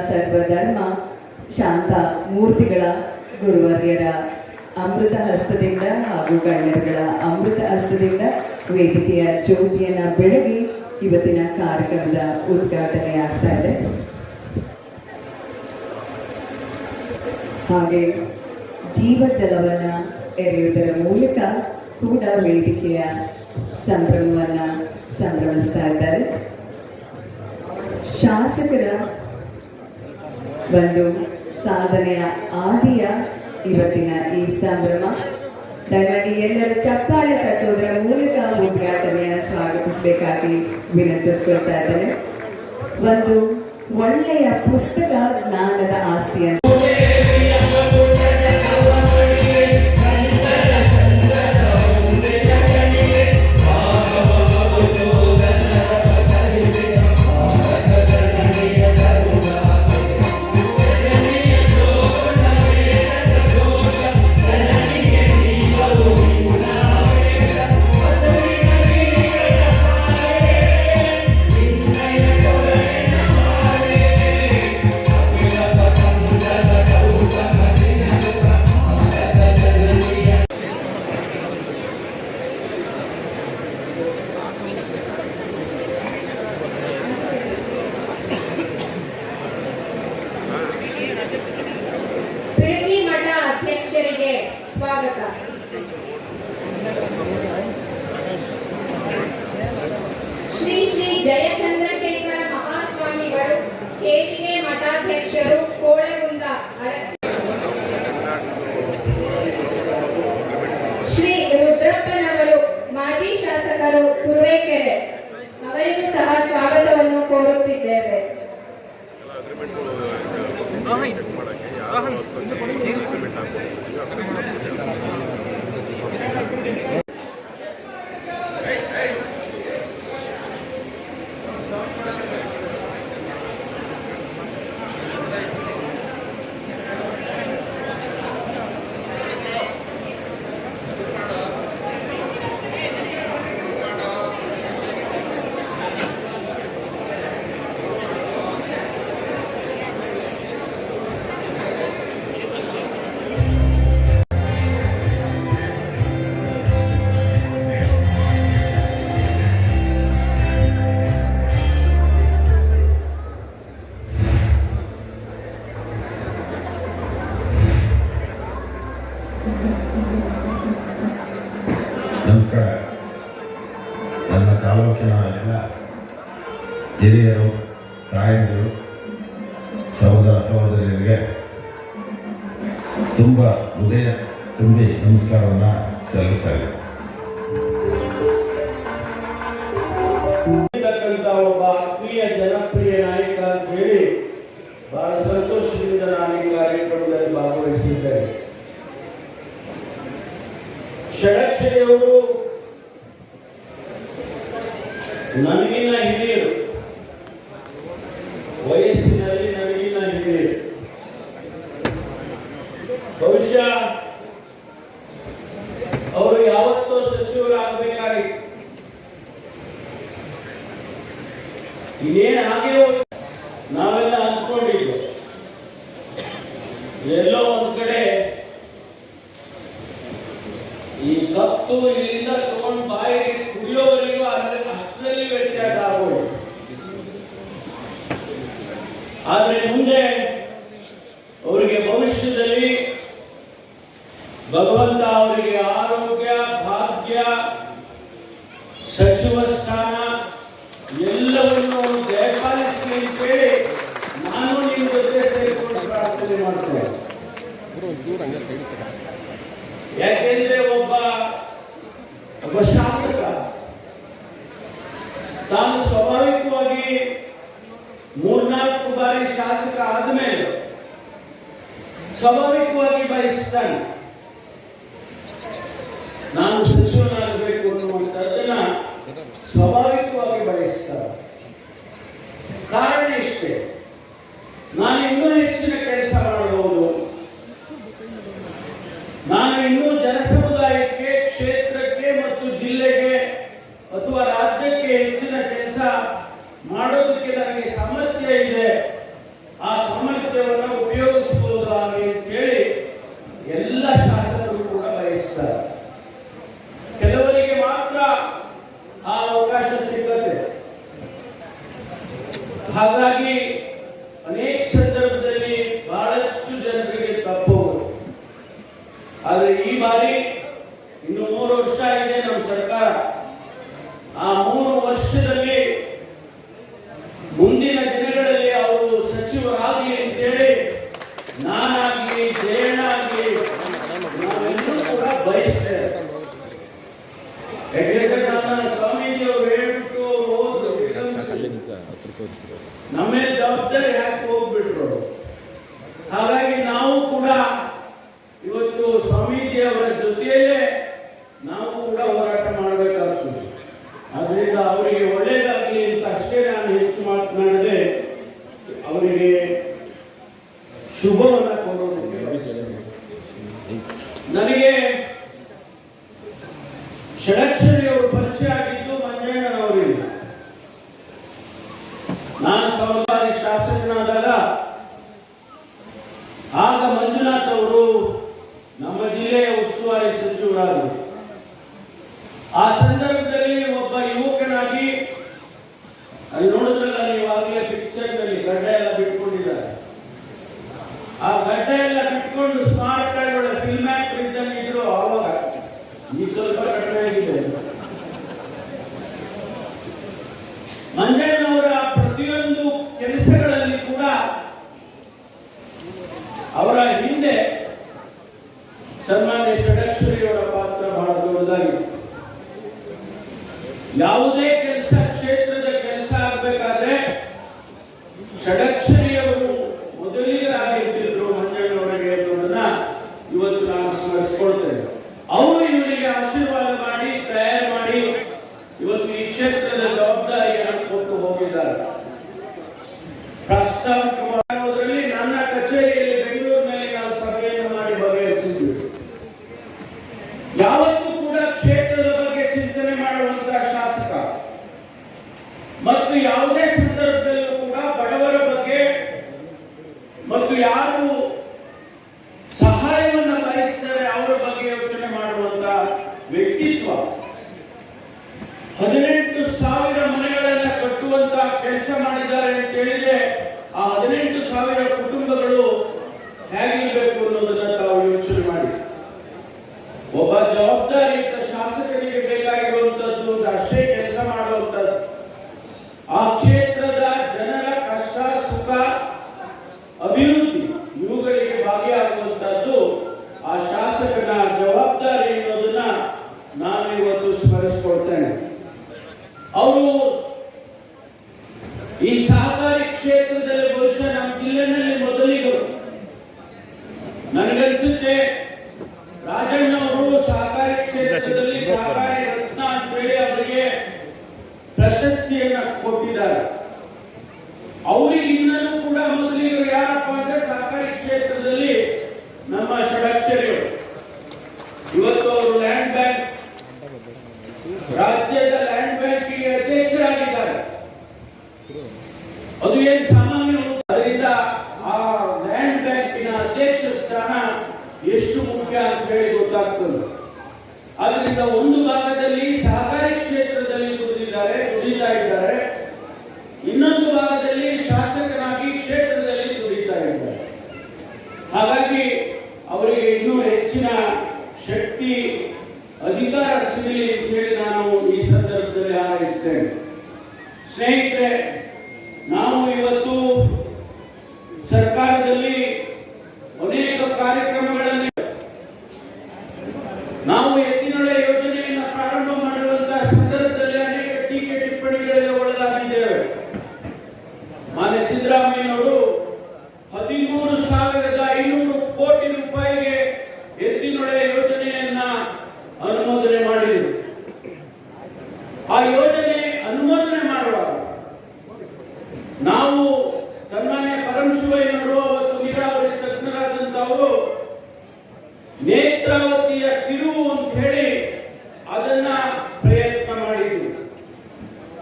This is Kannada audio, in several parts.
ಸರ್ವಧರ್ಮ ಶಾಂತ ಮೂರ್ತಿಗಳ ಗುರುವರ್ಯರ ಅಮೃತ ಹಸ್ತದಿಂದ ಹಾಗೂ ಗಣ್ಯರುಗಳ ಅಮೃತ ಹಸ್ತದಿಂದ ವೇದಿಕೆಯ ಜ್ಯೋತಿಯನ್ನ ಬೆಳಗಿ ಇವತ್ತಿನ ಕಾರ್ಯಕ್ರಮದ ಉದ್ಘಾಟನೆ ಆಗ್ತಾ ಇದೆ. ಹಾಗೆ ಜೀವ ಜಲವನ್ನ ಎರೆಯುವುದರ ಮೂಲಕ ಕೂಡ ವೇದಿಕೆಯ ಸಂಭ್ರಮವನ್ನ ಸಂಭ್ರಮಿಸ್ತಾ ಇದ್ದಾರೆ. ಶಾಸಕರ ಒಂದು ಸಾಧನೆಯ ಆದಿಯ ಇವತ್ತಿನ ಈ ಸಂಭ್ರಮ. ದಯಮಾಡಿ ಎಲ್ಲರೂ ಚಪ್ಪಾಳೆ ತಟ್ಟುವುದರ ಮೂಲಕ ಉದ್ಘಾಟನೆಯ ಸ್ವಾಗತಿಸಬೇಕಾಗಿ ವಿನಂತಿಸ್ಕೊಳ್ತಾ ಇದ್ದೇನೆ. ಒಂದು ಒಳ್ಳೆಯ ಪುಸ್ತಕ ಜ್ಞಾನದ ಆಸ್ತಿಯನ್ನು ಸ್ವಾಗತ. ಶ್ರೀ ಶ್ರೀ ಜಯಚಂದ್ರಶೇಖರ ಮಹಾಸ್ವಾಮಿಗಳು ಕೇಟಿಗೆ ಮಠಾಧ್ಯಕ್ಷರು ಕೋಳಗುಂದ ಶ್ರೀ ರುದ್ರಪ್ಪನವರು, ಮಾಜಿ ಶಾಸಕರು ತುರುವೇಕೆರೆ ಅವರಿಗೂ ಸಹ ಸ್ವಾಗತವನ್ನು ಕೋರುತ್ತಿದ್ದೇವೆ. ಎಲ್ಲ ಹಿರಿಯರು ತಾಯಂದಿರು, ಸಹೋದರ ಸಹೋದರಿಯರಿಗೆ ತುಂಬ ಹೃದಯ ತುಂಬಿ ನಮಸ್ಕಾರವನ್ನು ಸಲ್ಲಿಸ್ತಾ ಇರ್ತಕ್ಕಂಥ ಒಬ್ಬ ಆತ್ಮೀಯ ಜನಪ್ರಿಯ ನಾಯಕ ಅಂತ ಹೇಳಿ ಬಹಳ ಸಂತೋಷದಿಂದ ನಾನು ಈ ಕಾರ್ಯಕ್ರಮದಲ್ಲಿ ಭಾಗವಹಿಸಿದ್ದೇನೆ. ಷಡಕ್ಷರಿಯವರು ನನಗಿನ ಹಿರಿಯರು. ವಯಸ್ಸಿನಲ್ಲಿ ನನಗಿನ್ನ ಹಿರಿಯರು. ಬಹುಶಃ ಅವರು ಯಾವತ್ತೋ ಸಚಿವರಾಗಬೇಕಾಗಿತ್ತು. ಇನ್ನೇನು ಹಾಗೆ. ನಾವೆಲ್ಲ ಅಂದ್ಕೊಂಡಿದ್ವು. ಎಲ್ಲೋ ಒಂದ್ ಕಡೆ ಈ ಕಪ್ಪು ಆದ್ರೆ ಮುಂದೆ ಅವರಿಗೆ ಭವಿಷ್ಯದಲ್ಲಿ ಭಗವಂತ ಅವರಿಗೆ ಆರೋಗ್ಯ, ಭಾಗ್ಯ, ಸಚಿವ ಸ್ಥಾನ ಎಲ್ಲವನ್ನು ದಯಪಾಲಿಸಲಿ ಅಂತೇಳಿ ನಾನು ನಿಮ್ಮ ಜೊತೆ ಸೇರಿಕೊಂಡು ಪ್ರಾರ್ಥನೆ ಮಾಡ್ತೇನೆ. ಯಾಕೆಂದ್ರೆ ಒಬ್ಬ ಒಬ್ಬ ಸ್ವಾಭಾವಿಕವಾಗಿ ಬಯಸ್ತಾನೆ. ನಾನು ಸಚಿವನಾಗಬೇಕು ಅನ್ನುವಂಥದ್ದನ್ನ ಸ್ವಾಭಾವಿಕವಾಗಿ ಬಯಸ್ತಾರೆ. ಕಾರಣ ಇಷ್ಟೇ. ನಾನು ಇನ್ನೂ ಹೆಚ್ಚಿನ ಕೆಲಸ ಮಾಡಬಹುದು ನಾನು ಇನ್ನೂ ಜನಸಮುದಾಯಕ್ಕೆ, ಕ್ಷೇತ್ರಕ್ಕೆ ಮತ್ತು ಜಿಲ್ಲೆಗೆ ಅಥವಾ ರಾಜ್ಯಕ್ಕೆ ಹೆಚ್ಚಿನ ಕೆಲಸ ಮಾಡೋದಕ್ಕೆ ನನಗೆ महाराष्ट्र शिकत आहे हालांकि ಹೆಚ್ಚು ಮಾತನಾಡದೆ ಅವರಿಗೆ ಶುಭವನ್ನು ಕೊಡೋದು ನನಗೆ ಷಡಕ್ಷರಿ ಅವರು ಪರಿಚಯ ಆಗಿದ್ದು ಮಂಜಣ್ಣನವರಿಂದ. ನಾನು ಸಹಕಾರಿ ಶಾಸಕನಾದಾಗ ಆಗ ಮಂಜುನಾಥ್ ಅವರು ನಮ್ಮ ಜಿಲ್ಲೆಯ ಉಸ್ತುವಾರಿ ಸಚಿವರಾದರು. ಆ ಸಂದರ್ಭದಲ್ಲಿ ಒಬ್ಬ ಯುವಕನಾಗಿ ಅಲ್ಲಿ ನೋಡಿದ್ರಲ್ಲ ನೀವು ಪಿಕ್ಚರ್ನಲ್ಲಿ ಗಡ್ಡ ಎಲ್ಲ ಬಿಟ್ಕೊಂಡಿದ್ದಾರೆ. ಆ ಗಡ್ಡ ಎಲ್ಲ ಬಿಟ್ಕೊಂಡು ಸ್ಮಾರ್ಟ್ ಆಗಿ ಫಿಲ್ಮ್ ಆಕ್ಟರ್ ಇದ್ದಂಗೆ ಇದ್ರು ಆವಾಗ ಈ ಸ್ವಲ್ಪ ಕಡಿಮೆ ಆಗಿದೆ. ಮಂಜಣ್ಣವರ ಪ್ರತಿಯೊಂದು ಕೆಲಸಗಳಲ್ಲಿ ಕೂಡ ಅವರ ಹಿಂದೆ ಸನ್ಮಾನ್ಯ ಷಡಕ್ಷರಿಯವರ ಪಾತ್ರ ಬಹಳ ದೊಡ್ಡದಾಗಿತ್ತು. ಯಾವುದೇ ಷಡಕ್ಷರಿಯವರು ಮೊದಲಿಗರಾಗಿರ್ತಿದ್ರು ಮಂಜಣ್ಣವರಿಗೆ ಅನ್ನೋದನ್ನ ಇವತ್ತು ನಾವು ಸ್ಮರಿಸ್ಕೊಳ್ತೇವೆ ಅವರು ಇವರಿಗೆ ಆಶೀರ್ವಾದ ಮಾಡಿ, ತಯಾರು ಮಾಡಿ ಇವತ್ತು ಈ ಕ್ಷೇತ್ರದ ಜವಾಬ್ದಾರಿಯನ್ನು ಕೊಟ್ಟು ಹೋಗಿದ್ದಾರೆ. ಹದಿನೆಂಟು ಕೊಟ್ಟಿದ್ದಾರೆ. ಅವರಿಗೆ ಕೂಡ ಮೊದಲಿಗರು ಯಾರಪ್ಪ ಅಂದ್ರೆ ಸಹಕಾರಿ ಕ್ಷೇತ್ರದಲ್ಲಿ ನಮ್ಮ ಷಡಾಕ್ಷರಿ ಇವತ್ತು ಅವರು ಲ್ಯಾಂಡ್ ಬ್ಯಾಂಕ್ ರಾಜ್ಯದ ಲ್ಯಾಂಡ್ ಬ್ಯಾಂಕಿಗೆ ಅಧ್ಯಕ್ಷರಾಗಿದ್ದಾರೆ. ಅದು ಏನು ಸಾಮಾನ್ಯ ಅದರಿಂದ ಆ ಲ್ಯಾಂಡ್ ಬ್ಯಾಂಕಿನ ಅಧ್ಯಕ್ಷ ಸ್ಥಾನ ಎಷ್ಟು ಮುಖ್ಯ ಅಂತ ಹೇಳಿ ಗೊತ್ತಾಗ್ತದೆ. ಅದರಿಂದ ಒಂದು ಭಾಗದಲ್ಲಿ ಸಹಕಾರಿ ಕ್ಷೇತ್ರದಲ್ಲಿ ದುಡಿದಿದ್ದಾರೆ ದುಡಿತಾ ಇದ್ದಾರೆ ಇನ್ನೊಂದು ಭಾಗದಲ್ಲಿ ಶಾಸಕರಾಗಿ ಕ್ಷೇತ್ರದಲ್ಲಿ ದುಡಿತಾ ಇದ್ದಾರೆ ಹಾಗಾಗಿ ಅವರಿಗೆ ಇನ್ನೂ ಹೆಚ್ಚಿನ ಶಕ್ತಿ ಅಧಿಕಾರ ಸಿಗಲಿ ಅಂತ ಹೇಳಿ ನಾನು ಈ ಸಂದರ್ಭದಲ್ಲಿ ಹಾರೈಸ್ತೇನೆ. ಸ್ನೇಹಿತರೆ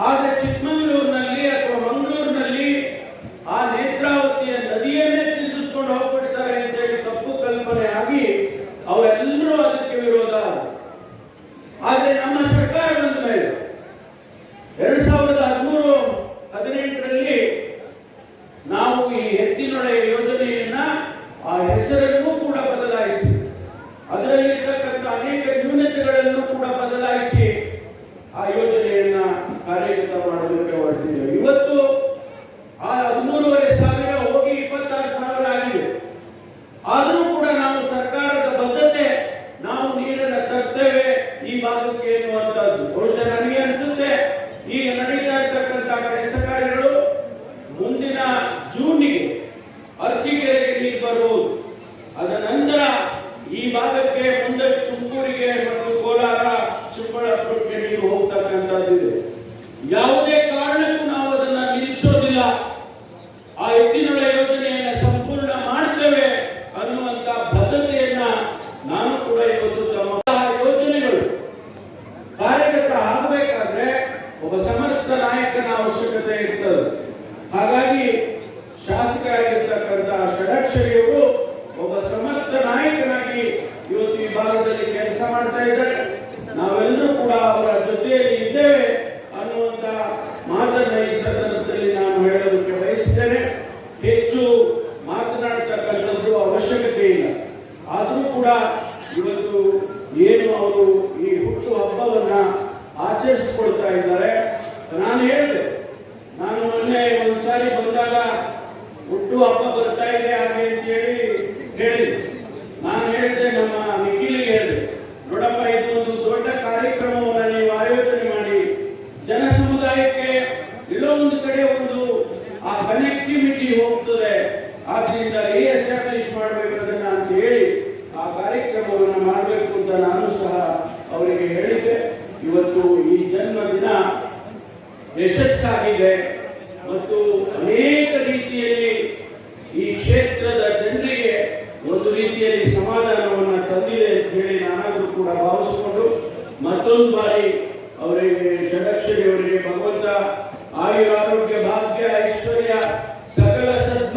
ಆದ್ರೆ ಚಿಕ್ಕಮಗಳೂರಿನಲ್ಲಿ ಅಥವಾ ಮಂಗಳೂರಿನಲ್ಲಿ ಆ ನೇತ್ರಾವತಿಯ ನದಿಯನ್ನೇ ತಿರುಗಿಸ್ಕೊಂಡು ಹೋಗ್ಬಿಡ್ತಾರೆ ಅಂತ ಹೇಳಿ ತಪ್ಪು ಕಲ್ಪನೆ ಆಗಿ ಅವರೆಲ್ಲರೂ ಅದಕ್ಕೆ ವಿರೋಧ ಆದ್ರು. ಆದ್ರೆ ನಮ್ಮ ಸರ್ಕಾರ ಬಂದ ಮೇಲೆ ಎರಡ್ ಸಾವಿರದ ಹದಿಮೂರು ಹದಿನೆಂಟರಲ್ಲಿ ನಾವು ಈ ಎತ್ತಿನೊಳೆ ಯೋಜನೆಯನ್ನ ಆ ಹೆಸರನ್ನು ಕೂಡ ಬದಲಾಯಿಸಿ ಅದರಲ್ಲಿರ್ತಕ್ಕಂಥ ಅನೇಕ ನ್ಯೂನತೆಗಳನ್ನು ಕೂಡ ಬದಲಾಯಿಸಿ ಆ ಯೋಜನೆಯನ್ನ ಕಾರ್ಯಗತ ಮಾಡೋದಕ್ಕೆ ಹೊರಟಿದ್ದೇವೆ ಇವತ್ತು ಆ ಹದಿಮೂರುವರೆ ಸಾವಿರ ಹೋಗಿ ಇಪ್ಪತ್ತಾರು ಸಾವಿರ ಆಗಿದೆ ಆದರೂ ಕೂಡ ನಾವು ಸರ್ಕಾರದ ಬದ್ಧತೆ ನಾವು ನೀರನ್ನು ತರ್ತೇವೆ ಈ ಭಾಗಕ್ಕೆ ಎನ್ನುವಂತದ್ದು ಬಹುಶಃ ನನಗೆ ಅನಿಸುತ್ತೆ ಈಗ ನಡೀತಾ ಇರ್ತಕ್ಕಂಥ ಕೆಲಸ ಕಾರ್ಯಗಳು ಮುಂದಿನ ಜೂನ್ಗೆ ಅರಸೀಕೆರೆಗೆ ನೀರು ಬರುವುದು ಅದನ್ನ ಶಾಸಕರಾಗಿರ್ತಕ್ಕಂಥ ಷಡಕ್ಷರಿಯವರು ಒಬ್ಬ ಸಮರ್ಥ ನಾಯಕನಾಗಿ ಇವತ್ತು ಈ ಭಾಗದಲ್ಲಿ ಕೆಲಸ ಮಾಡ್ತಾ ಇದ್ದಾರೆ ನಾವೆಲ್ಲರೂ ಕೂಡ ಅವರ ಜೊತೆಯಲ್ಲಿ ಇದ್ದೇವೆ ಅನ್ನುವಂತ ಮಾತನ್ನ ಈ ಸಂದರ್ಭದಲ್ಲಿ ನಾನು ಹೇಳೋದಕ್ಕೆ ಬಯಸ್ತೇನೆ ಹೆಚ್ಚು ಮಾತನಾಡ್ತಕ್ಕಂಥದ್ದು ಅವಶ್ಯಕತೆ ಇಲ್ಲ ಆದರೂ ಕೂಡ ಇವತ್ತು ಏನು ಅವರು ಈ ಹುಟ್ಟು ಹಬ್ಬವನ್ನು ಆಚರಿಸ್ಕೊಳ್ತಾ ಇದ್ದಾರೆ ನಾನು ಹೇಳಿದೆ. ನಾನು ಮೊನ್ನೆ ಒಂದ್ಸಾರಿ ಬಂದಾಗ ಹುಟ್ಟು ಹಬ್ಬ ಬರ್ತಾ ಇದೆ, ಹಾಗೆ ಅಂತ ಹೇಳಿ ಹೇಳಿದೆ ನಾನು ಹೇಳಿದೆ ನಮ್ಮ ನಿಖಿಲಿಗೆ ಹೇಳಿದೆ ನೋಡಪ್ಪ ಇದು ಒಂದು ದೊಡ್ಡ ಕಾರ್ಯಕ್ರಮವನ್ನು ನೀವು ಆಯೋಜನೆ ಮಾಡಿ ಜನ ಸಮುದಾಯಕ್ಕೆ ಎಲ್ಲೋ ಒಂದು ಕಡೆ ಒಂದು ಆ ಕನೆಕ್ಟಿವಿಟಿ ಹೋಗ್ತದೆ ಆದ್ರಿಂದ ರೀಎಸ್ಟಾಬ್ಲಿಷ್ ಮಾಡಬೇಕು ಅದನ್ನ ಅಂತ ಹೇಳಿ ಆ ಕಾರ್ಯಕ್ರಮವನ್ನು ಮಾಡಬೇಕು ಅಂತ ನಾನು ಸಹ ಅವರಿಗೆ ಹೇಳಿದ್ದೆ ಇವತ್ತು ಈ ಜನ್ಮದಿನ ಯಶಸ್ಸಾಗಿದೆ ಮತ್ತು ಅನೇಕ ರೀತಿಯಲ್ಲಿ ಈ ಕ್ಷೇತ್ರದ ಜನರಿಗೆ ಒಂದು ರೀತಿಯಲ್ಲಿ ಸಮಾಧಾನವನ್ನು ತಂದಿದೆ ಅಂತ ಹೇಳಿ ನಾನಾದರೂ ಕೂಡ ಭಾವಿಸಿಕೊಂಡು ಮತ್ತೊಂದು ಬಾರಿ ಅವರಿಗೆ ಷಡಕ್ಷರಿ ಅವರಿಗೆ ಭಗವಂತ ಆಯುರ ಆರೋಗ್ಯ ಭಾಗ್ಯ ಐಶ್ವರ್ಯ ಸಕಲ ಸದ್